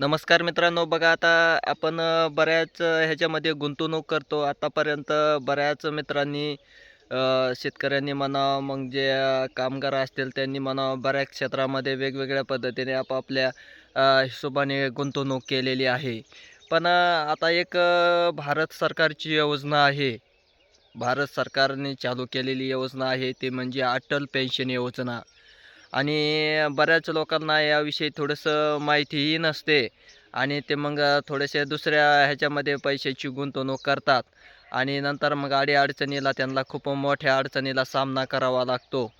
नमस्कार मित्रांनो बघा आता आपण बऱ्याच ह्याच्यामध्ये गुंतवणूक करतो. आतापर्यंत बऱ्याच मित्रांनी शेतकऱ्यांनी म्हणा मग जे कामगार असतील त्यांनी म्हणा बऱ्याच क्षेत्रामध्ये वेगवेगळ्या पद्धतीने आपापल्या हिशोबाने गुंतवणूक केलेली आहे. पण आता एक भारत सरकारची योजना आहे. भारत सरकारने चालू केलेली योजना आहे ती म्हणजे अटल पेन्शन योजना. आणि बऱ्याच लोकांना याविषयी थोडंसं माहितीही नसते. आणि ते मग थोडेसे दुसऱ्या ह्याच्यामध्ये पैशाची गुंतवणूक करतात. आणि नंतर मग अडीअडचणीला त्यांना खूप मोठ्या अडचणीला सामना करावा लागतो.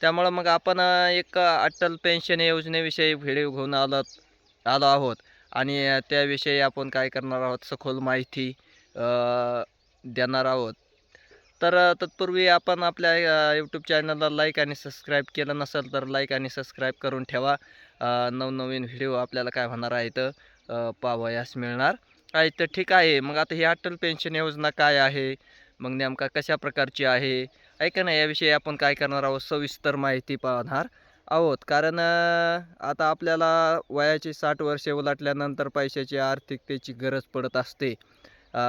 त्यामुळं मग आपण एक अटल पेन्शन योजनेविषयी व्हिडिओ घेऊन आलो आलो आहोत. आणि त्याविषयी आपण काय करणार आहोत सखोल माहिती देणार आहोत. तर तत्पूर्वी आपण आपल्या यूट्यूब चॅनलला लाईक आणि सबस्क्राईब केलं नसेल तर लाईक आणि सबस्क्राईब करून ठेवा. नवनवीन व्हिडिओ आपल्याला काय होणार आहेत तर पाहावयास मिळणार आहे. तर ठीक आहे. मग आता ही अटल पेन्शन योजना काय आहे? मग नेमका कशा प्रकारची आहे? ऐका ना याविषयी आपण काय करणार आहोत? सविस्तर माहिती पाहणार आहोत. कारण आता आपल्याला वयाची साठ वर्षे उलाटल्यानंतर पैशाची आर्थिकतेची गरज पडत असते.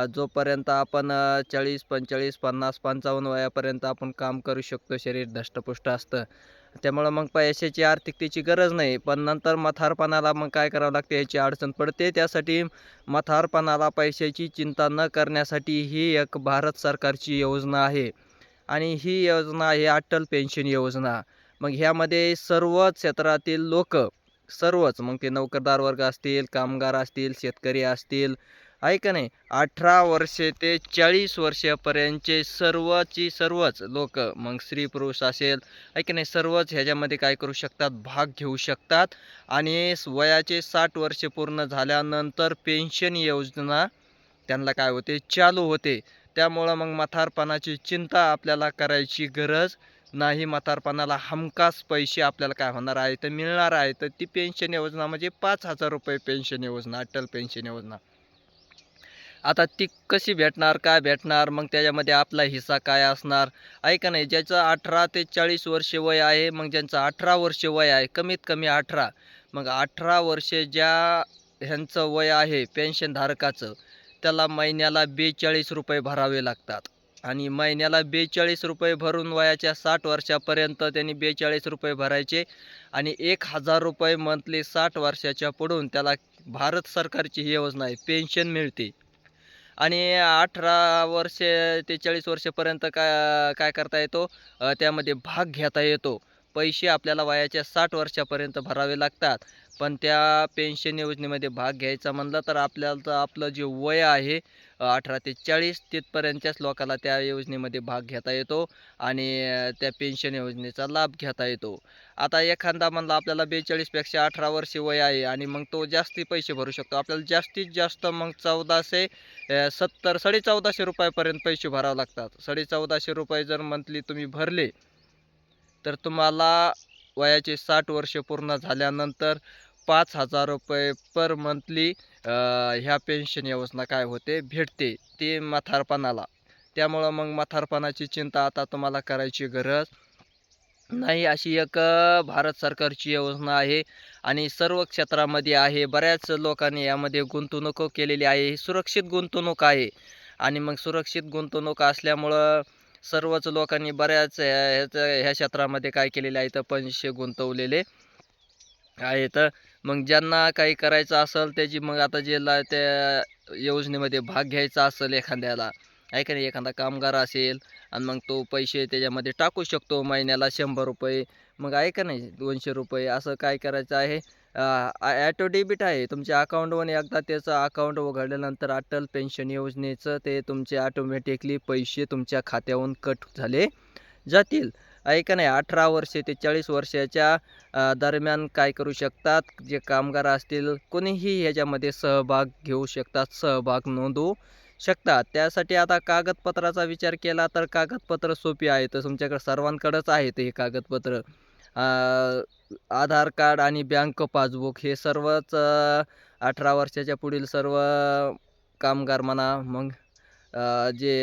जोपर्यंत आपण चाळीस पंचेचाळीस पन्नास पंचावन्न वयापर्यंत आपण काम करू शकतो शरीर धष्टपुष्ट असतं. त्यामुळं मग पैशाची आर्थिकतेची गरज नाही पण नंतर मथारपणाला मग काय करावं लागते याची अडचण पडते. त्यासाठी मथारपणाला पैशाची चिंता न करण्यासाठी ही एक भारत सरकारची योजना आहे. आणि ही योजना आहे अटल पेन्शन योजना. मग ह्यामध्ये सर्वच क्षेत्रातील लोक सर्वच मग ते नोकरदार वर्ग असतील कामगार असतील शेतकरी असतील आहे का नाही? अठरा वर्षे ते चाळीस वर्षापर्यंतचे सर्वची सर्वच लोक. मग स्त्री पुरुष असेल आहे की नाही? सर्वच ह्याच्यामध्ये काय करू शकतात? भाग घेऊ शकतात. आणि वयाचे साठ वर्षे पूर्ण झाल्यानंतर पेन्शन योजना त्यांना काय होते? चालू होते. त्यामुळं मग म्हातारपणाची चिंता आपल्याला करायची गरज नाही. म्हातारपणाला हमखास पैसे आपल्याला काय होणार आहे? तर मिळणार आहे. तर ती पेन्शन योजना म्हणजे पाच हजार रुपये पेन्शन योजना अटल पेन्शन योजना. आता ती कशी भेटणार काय भेटणार मग त्याच्यामध्ये आपला हिस्सा काय असणार? ऐका नाही ज्याचं अठरा ते चाळीस वर्षे वय आहे मग ज्यांचं अठरा वर्षे वय आहे कमीत कमी अठरा. मग अठरा वर्षे ज्या ह्यांचं वय आहे पेन्शनधारकाचं त्याला महिन्याला बेचाळीस रुपये भरावे लागतात. आणि महिन्याला बेचाळीस रुपये भरून वयाच्या साठ वर्षापर्यंत त्यांनी बेचाळीस रुपये भरायचे आणि एक हजार रुपये मंथली साठ वर्षाच्या पुढून त्याला भारत सरकारची ही योजना आहे पेन्शन मिळते. आणि अठरा वर्षे ते चाळीस वर्षापर्यंत काय काय करता येतो? त्यामध्ये भाग घेता येतो. पैसे आपल्याला वयाच्या साठ वर्षापर्यंत भरावे लागतात. पण त्या पेन्शन योजनेमध्ये भाग घ्यायचा म्हणलं तर आपल्याला आपलं जे वय आहे अठरा ते चाळीस तिथपर्यंतच्याच लोकांना त्या योजनेमध्ये भाग घेता येतो आणि त्या पेन्शन योजनेचा लाभ घेता येतो. आता एखादा म्हणला आपल्याला बेचाळीसपेक्षा अठरा वर्षे वय आहे आणि मग तो जास्ती पैसे भरू शकतो. आपल्याला जास्तीत जास्त मग चौदाशे सत्तर साडे चौदाशे रुपयापर्यंत पैसे भरावे लागतात. साडे चौदाशे रुपये जर मंथली तुम्ही भरले तर तुम्हाला वयाचे साठ वर्ष पूर्ण झाल्यानंतर पाच हजार रुपये पर मंथली ह्या पेन्शन योजना काय होते? भेटते ते म्हातारपणाला. त्यामुळं मग म्हातारपणाची चिंता आता तुम्हाला करायची गरज नाही. अशी एक भारत सरकारची योजना आहे आणि सर्व क्षेत्रामध्ये आहे. बऱ्याच लोकांनी यामध्ये गुंतवणूक केलेली आहे. ही सुरक्षित गुंतवणूक आहे आणि मग सुरक्षित गुंतवणूक असल्यामुळं सर्वच लोकांनी बऱ्याच ह्या ह्या क्षेत्रामध्ये काय केलेले आहे? तर पैसे गुंतवलेले आहेत. मग ज्यांना काही करायचं असेल त्याची मग आता ज्याला त्या योजनेमध्ये भाग घ्यायचा असेल एखाद्याला आहे का नाही? एखादा कामगार असेल आणि मग तो पैसे त्याच्यामध्ये टाकू शकतो महिन्याला शंभर रुपये मग आहे का नाही? दोनशे रुपये असं काय करायचं आहे? ॲटो डेबिट आहे. तुमच्या अकाउंटवर एकदा त्याचं अकाउंट उघडल्यानंतर अटल पेन्शन योजनेचं ते तुमचे ऑटोमॅटिकली पैसे तुमच्या खात्यावरून कट झाले जातील. आहे का नाही? अठरा वर्षे ते चाळीस वर्षाच्या दरम्यान काय करू शकतात? जे कामगार असतील कोणीही ह्याच्यामध्ये सहभाग घेऊ शकतात सहभाग नोंदवू शकतात. त्यासाठी आता कागदपत्राचा विचार केला तर कागदपत्र सोपी आहे. तर तुमच्याकडे सर्वांकडेच आहेत हे कागदपत्र. आधार कार्ड आणि बँक पासबुक हे सर्वच अठरा वर्षाच्या पुढील सर्व कामगार म्हणा मग जे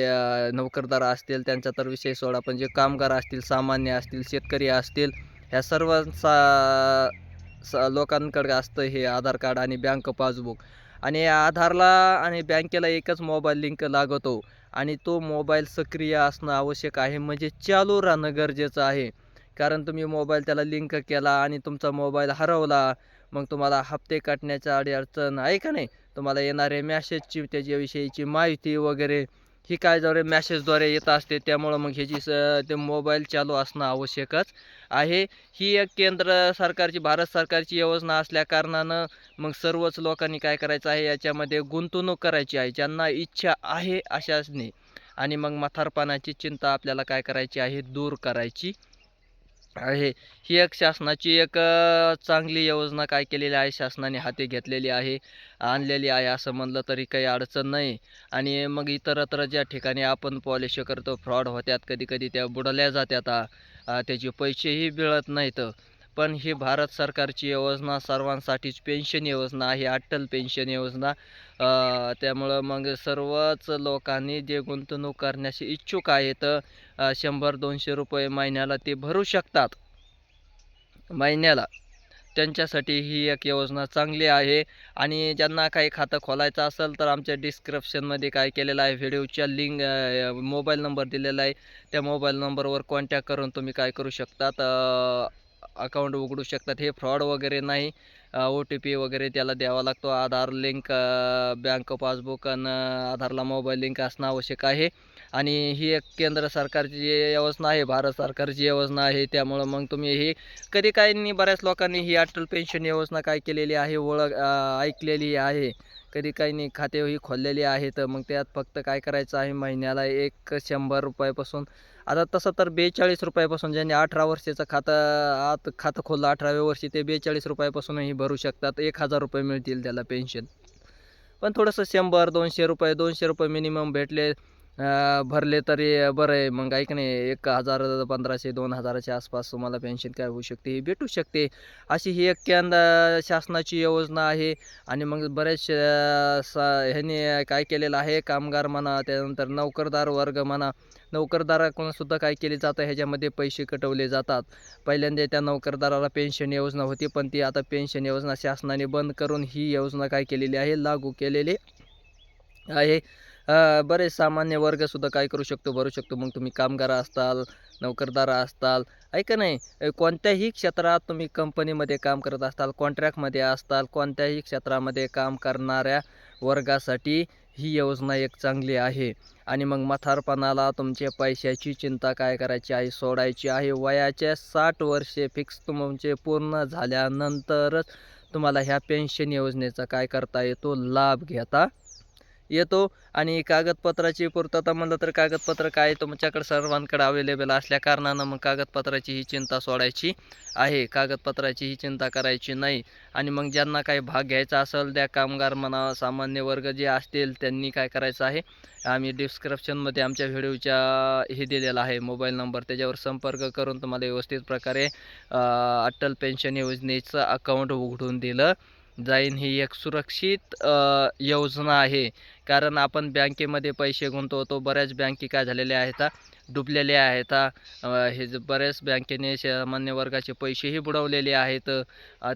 नोकरदार असतील त्यांचा तर विषय सोडा पण जे कामगार असतील सामान्य असतील शेतकरी असतील ह्या सर्वांचा स लोकांकडे असतं हे आधार कार्ड आणि बँक पासबुक. आणि आधारला आणि बँकेला एकच मोबाईल लिंक लागतो आणि तो मोबाईल सक्रिय असणं आवश्यक आहे. म्हणजे चालू राहणं गरजेचं आहे. कारण तुम्ही मोबाईल त्याला लिंक केला आणि तुमचा मोबाईल हरवला मग तुम्हाला हप्ते काटण्याच्या अडी अडचण आहे का नाही? तुम्हाला येणारे मॅसेजची त्याच्याविषयीची माहिती वगैरे ही काय जवळ मॅसेजद्वारे येत असते त्यामुळं मग ह्याची स ते मोबाईल चालू असणं आवश्यकच आहे. ही एक केंद्र सरकारची भारत सरकारची योजना असल्या कारणानं मग सर्वच लोकांनी काय करायचं आहे याच्यामध्ये गुंतवणूक करायची आहे ज्यांना इच्छा आहे अशाचने आणि मग म्हातारपणाची चिंता आपल्याला काय करायची आहे दूर करायची. आहे. ही एक शासनाची एक चांगली योजना काय केलेली आहे? शासनाने हाती घेतलेली आहे आणलेली आहे असं म्हणलं तरी काही अडचण नाही. आणि मग इतरत्र ज्या ठिकाणी आपण पॉलिश करतो फ्रॉड होत्यात कधी कधी त्या बुडल्या जात्यात त्याचे पैसेही मिळत नाहीत. पण ही भारत सरकारची योजना सर्वांसाठीच पेन्शन योजना आहे अटल पेन्शन योजना. त्यामुळं मग सर्वच लोकांनी जे गुंतवणूक करण्याचे इच्छुक आहेत शंभर दोनशे रुपये महिन्याला ते भरू शकतात. महिन्याला. त्यांच्यासाठी ही एक योजना चांगली आहे. आणि ज्यांना काही खातं खोलायचं असेल तर आमच्या डिस्क्रिप्शनमध्ये काय केलेलं आहे व्हिडिओच्या लिंक मोबाईल नंबर दिलेला आहे. त्या मोबाईल नंबरवर कॉन्टॅक्ट करून तुम्ही काय करू शकतात. अकाउंट उघडू शकतात. हे फ्रॉड वगैरे नाही. ओ टी पी वगैरे त्याला द्यावा लागतो. आधार लिंक बँक पासबुक आणि आधारला मोबाईल लिंक असणं आवश्यक आहे. आणि ही एक केंद्र सरकारची योजना आहे. भारत सरकारची योजना आहे. त्यामुळं मग तुम्ही ही कधी काहींनी बऱ्याच लोकांनी ही अटल पेन्शन योजना काय केलेली आहे ओळख ऐकलेली आहे. कधी काही नाही खातेही खोललेली आहेत मग त्यात फक्त काय करायचं आहे महिन्याला एक शंभर रुपयापासून. आता तसं तर बेचाळीस रुपयापासून ज्यांनी अठरा वर्षाचं खातं आत खातं खोललं अठराव्या वर्षी ते बेचाळीस रुपयापासूनही भरू शकतात. एक हजार रुपये मिळतील त्याला पेन्शन पण थोडंसं शंभर दोनशे रुपये दोनशे रुपये मिनिमम भेटले. भरले तरी बरं आहे. मग ऐक नाही एक हजार पंधराशे दोन हजाराच्या आसपास तुम्हाला पेन्शन काय होऊ शकते ही भेटू शकते. अशी ही एक शासनाची योजना आहे. आणि मग बरेच सा ह्याने काय केलेलं आहे कामगार म्हणा त्यानंतर नोकरदार वर्ग म्हणा नोकरदाराकडूनसुद्धा काय केले जातं ह्याच्यामध्ये पैसे कटवले जातात. पहिल्यांदा त्या नोकरदाराला पेन्शन योजना होती पण ती आता पेन्शन योजना शासनाने बंद करून ही योजना काय केलेली आहे लागू केलेली आहे. बरेच सामान्य वर्गसुद्धा काय करू शकतो? भरू शकतो. मग तुम्ही कामगार असताल नोकरदार असताल ऐका नाही? कोणत्याही क्षेत्रात तुम्ही कंपनीमध्ये काम करत असताल कॉन्ट्रॅक्टमध्ये असताल कोणत्याही क्षेत्रामध्ये काम करणाऱ्या वर्गासाठी ही योजना एक चांगली आहे. आणि मग मथारपणाला तुमच्या पैशाची चिंता काय करायची आहे सोडायची आहे? वयाच्या साठ वर्षे फिक्स तुमचे पूर्ण झाल्यानंतरच तुम्हाला ह्या पेन्शन योजनेचा काय करता येतो? लाभ घेता येतो. आणि कागदपत्राची पूर्तता म्हणलं तर कागदपत्र काय तुमच्याकडे सर्वांकडे अवेलेबल असल्या कारणानं मग कागदपत्राची ही चिंता सोडायची आहे. कागदपत्राची ही चिंता करायची नाही. आणि मग ज्यांना काही भाग घ्यायचा असेल त्या कामगार म्हणा सामान्य वर्ग जे असतील त्यांनी काय करायचं आहे? आम्ही डिस्क्रिप्शनमध्ये आमच्या व्हिडिओच्या हे दिलेला आहे. मोबाईल नंबर त्याच्यावर संपर्क करून तुम्हाला व्यवस्थित प्रकारे अटल पेन्शन योजनेचं अकाउंट उघडून दिलं. जाईन ही एक सुरक्षित योजना आहे. कारण आपण बँकेमध्ये पैसे गुंतवतो बऱ्याच बँके काय झालेल्या आहेत डुबलेल्या आहेत. हे जे बऱ्याच बँकेने सामान्य वर्गाचे पैसेही बुडवलेले आहेत.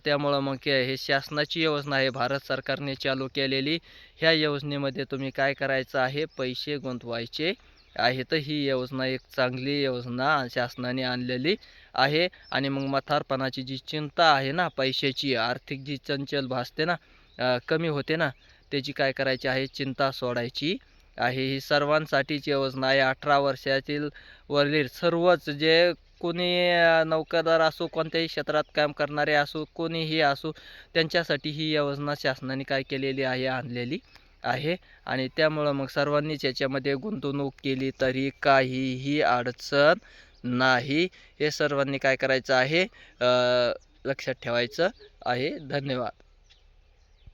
त्यामुळं मग हे शासनाची योजना आहे. भारत सरकारने चालू केलेली. ह्या योजनेमध्ये तुम्ही काय करायचं आहे? पैसे गुंतवायचे आहे तर ही योजना एक चांगली योजना शासनाने आणलेली. आहे आणि मग मथारपणाची जी चिंता आहे ना पैशाची आर्थिक जी चंचल भासते ना कमी होते ना त्याची काय करायची आहे? चिंता सोडायची आहे. ही सर्वांसाठीची योजना आहे. अठरा वर्षातील वरील सर्वच जे कोणी नौकरदार असो कोणत्याही क्षेत्रात काम करणारे असो कोणीही असो त्यांच्यासाठी ही योजना शासनाने काय केलेली आहे? आणलेली आहे. आणि त्यामुळं मग सर्वांनीच याच्यामध्ये गुंतवणूक केली तरी काहीही अडचण नाही. हे सर्वांनी काय करायचं आहे? लक्षात ठेवायचं आहे. धन्यवाद.